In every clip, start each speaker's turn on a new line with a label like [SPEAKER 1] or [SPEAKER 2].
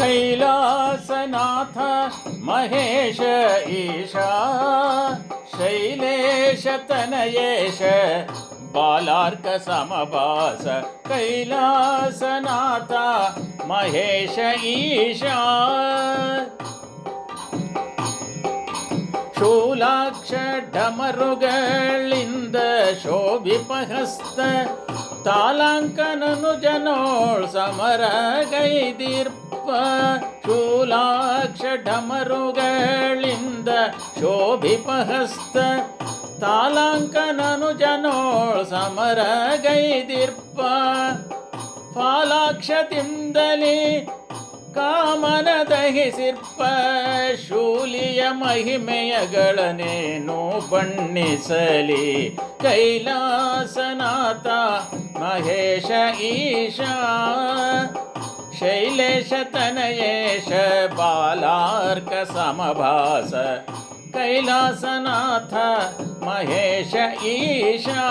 [SPEAKER 1] कैलासनाथ महेश ईशा शैलेशतनयेश बालार्कसमभास कैलासनाथ महेश ईशा। शूलाक्षडमरुगळिन्द शोभिपहस्त ತಾಲಾಂಕನನು ಜನೋಳ್ ಸಮರ ಗೈದಿರ್ಪ ಶೂಲಾಕ್ಷ ಡಮರುಗಳಿಂದ ಶೋಭಿಪಹಸ್ತ. ತಾಲಾಂಕನನು ಜನೋಳ್ ಸಮರ ಗೈದಿರ್ಪ ಫಾಲಾಕ್ಷದಿಂದಲೇ ಕಾಮನ ದಹಿಸಿರ್ಪ, ಶೂಲಿಯ ಮಹಿಮೆಯಗಳನೇನು ಬಣ್ಣಿಸಲಿ. ಕೈಲಾಸನಾಥ ಮಹೇಶ ಈಶಾ ಶೈಲೇಶ ತನಯೇಶ ಬಾಲಾರ್ಕ ಸಮಭಾಸ ಕೈಲಾಸನಾಥ ಮಹೇಶ ಈಶಾ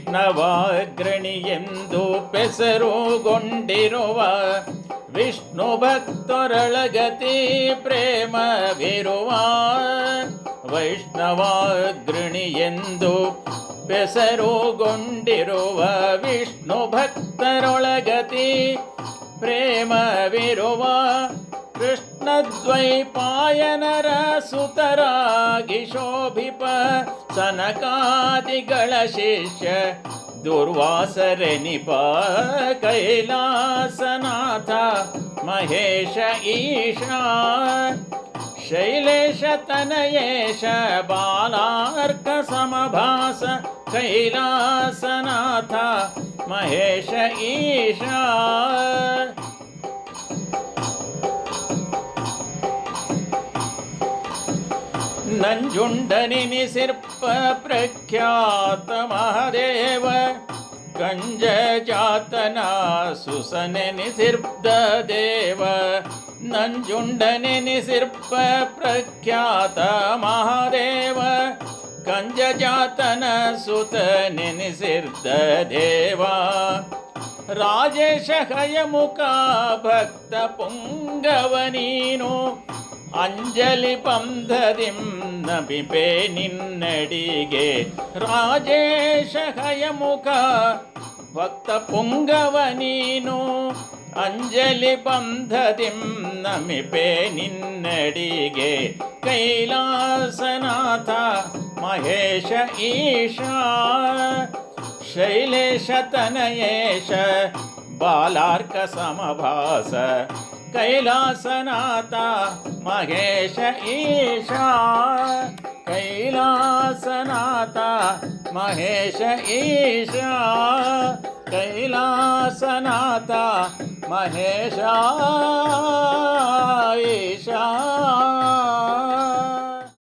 [SPEAKER 1] ವೈಷ್ಣವಾಗ್ರಣಿ ಎಂದು ಪೆಸರುಗೊಂಡಿರುವ ವಿಷ್ಣು ಭಕ್ತೊರಳಗತಿ ಪ್ರೇಮವಿರುವ ವೈಷ್ಣವಾಗ್ರಣಿ ಎಂದು ಬೆಸರುಗೊಂಡಿರುವ ವಿಷ್ಣು ಭಕ್ತರೊಳಗತಿ ಪ್ರೇಮವಿರುವ ಕೃಷ್ಣದ್ವೈಪಾಯನರ ಸುತರಾಗಿ ಶೋಭಿಪ ಸನಕಾದಿಗಳ ಶಿಷ್ಯ ದುರ್ವಾಸರೆನಿಪ ಕೈಲಾಸನಾಥ ಮಹೇಶ ಈಶಾ शैलेशतनयेश बालार्कसमभास कैलासनाथ महेश ईशा नञ्जुण्डनि नि सिर्प प्रख्यातमहादेव नञ्जुण्डनिनिसिर्प प्रख्यात महादेव कञ्जातन सुतनि निसिर्तदेवा राजेश हयमुका भक्तपुङ्गवनीनु अञ्जलि न पिपे निन्नडिगे राजेशहयमुखा ಭಕ್ತ ಪುಂಗವ ನೀನು, ಅಂಜಲಿ ಬಂಧದಿಂ ನಮಿಪೆ ನಿನ್ನಡಿಗೆ. ಕೈಲಾಸನಾಥ ಮಹೇಶ ಈಶಾ, ಶೈಲೇಶ ತನಯೇಶ, ಬಾಲಾರ್ಕ ಸಮಭಾಸ. ಕೈಲಾಸನಾಥ ಮಹೇಶ ಈಶಾ, ಕೈಲಾಸನಾಥ മഹേശ ഈശ കൈലാസനാഥ മഹേശ ഈശ.